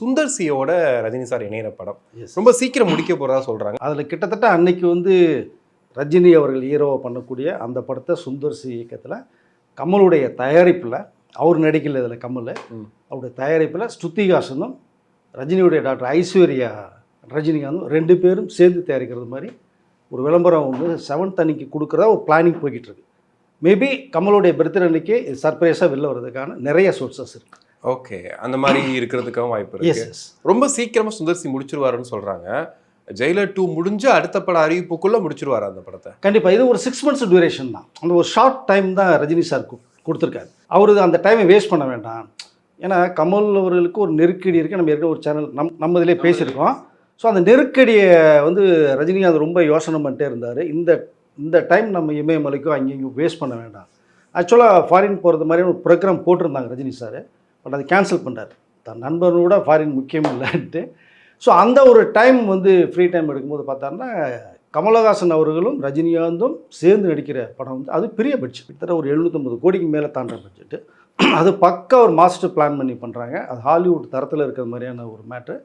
சுந்தர் சியோட ரஜினி சார் இணையிற படம். ரொம்ப சீக்கிரம் முடிக்க போறதா சொல்றாங்க. அதில் கிட்டத்தட்ட அன்னைக்கு வந்து ரஜினி அவர்கள் ஹீரோவை பண்ணக்கூடிய அந்த படத்தை சுந்தர் சி இயக்கத்தில் கமலுடைய தயாரிப்பில் அவர் நடிக்கல இதில் கமல். அவருடைய தயாரிப்பில் ஸ்ருதிகாசனும் ரஜினியுடைய டாக்டர் ஐஸ்வர்யா ரஜினிகாந்தும் ரெண்டு பேரும் சேர்ந்து தயாரிக்கிறது மாதிரி ஒரு விளம்பரம் வந்து செவன்த் அன்னைக்கு கொடுக்குறதா ஒரு பிளானிங் போய்கிட்டு இருக்கு. மேபி கமலுடைய பர்த்டே அன்னைக்கு சர்ப்ரைஸாக வெளில வர்றதுக்கான நிறைய சோர்சஸ் இருக்கு. ஓகே. அந்த மாதிரி இருக்கிறதுக்காகவும் வாய்ப்பு இருக்கு. எஸ் ரொம்ப சீக்கிரமா சுந்தர் சி முடிச்சிருவாருன்னு சொல்றாங்க. ஜெயிலர் டூ முடிஞ்சு அடுத்த பட அறிவிப்புக்குள்ள முடிச்சிருவாரு அந்த படத்தை. கண்டிப்பாக இது ஒரு சிக்ஸ் மந்த்ஸ் டியூரேஷன் தான். அந்த ஒரு ஷார்ட் டைம் தான் ரஜினி சார் கொடுத்துருக்காரு. அவரு அந்த டைமை வேஸ்ட் பண்ண வேண்டாம். ஏன்னா கமல் அவர்களுக்கு ஒரு நெருக்கடி இருக்குது நம்ம ஏற்கனவே ஒரு சேனல் நம் நம்ம இதிலே பேசியிருக்கோம். ஸோ அந்த நெருக்கடியை வந்து ரஜினிகாந்த் ரொம்ப யோசனை பண்ணிட்டே இருந்தார். இந்த இந்த டைம் நம்ம இமயமலைக்கும் அங்கேயும் வேஸ்ட் பண்ண வேண்டாம். ஆக்சுவலாக ஃபாரின் போகிறது மாதிரியான ஒரு ப்ரோக்ராம் போட்டிருந்தாங்க ரஜினி சார் பட் அதை கேன்சல் பண்ணார் தன் நண்பனோட ஃபாரின் முக்கியம் இல்லைன்ட்டு. ஸோ அந்த ஒரு டைம் வந்து ஃப்ரீ டைம் எடுக்கும்போது பார்த்தாருன்னா கமலஹாசன் அவர்களும் ரஜினிகாந்தும் சேர்ந்து நடிக்கிற படம் வந்து அது பெரிய பட்ஜெட் கிட்டத்தட்ட ஒரு எழுநூற்றம்பது கோடிக்கு மேலே தாண்டுற பட்ஜெட்டு அது பக்கா ஒரு மாஸ்டர் பிளான் பண்ணி பண்ணுறாங்க அது ஹாலிவுட் தரத்தில் இருக்கிற மாதிரியான ஒரு மேட்ரு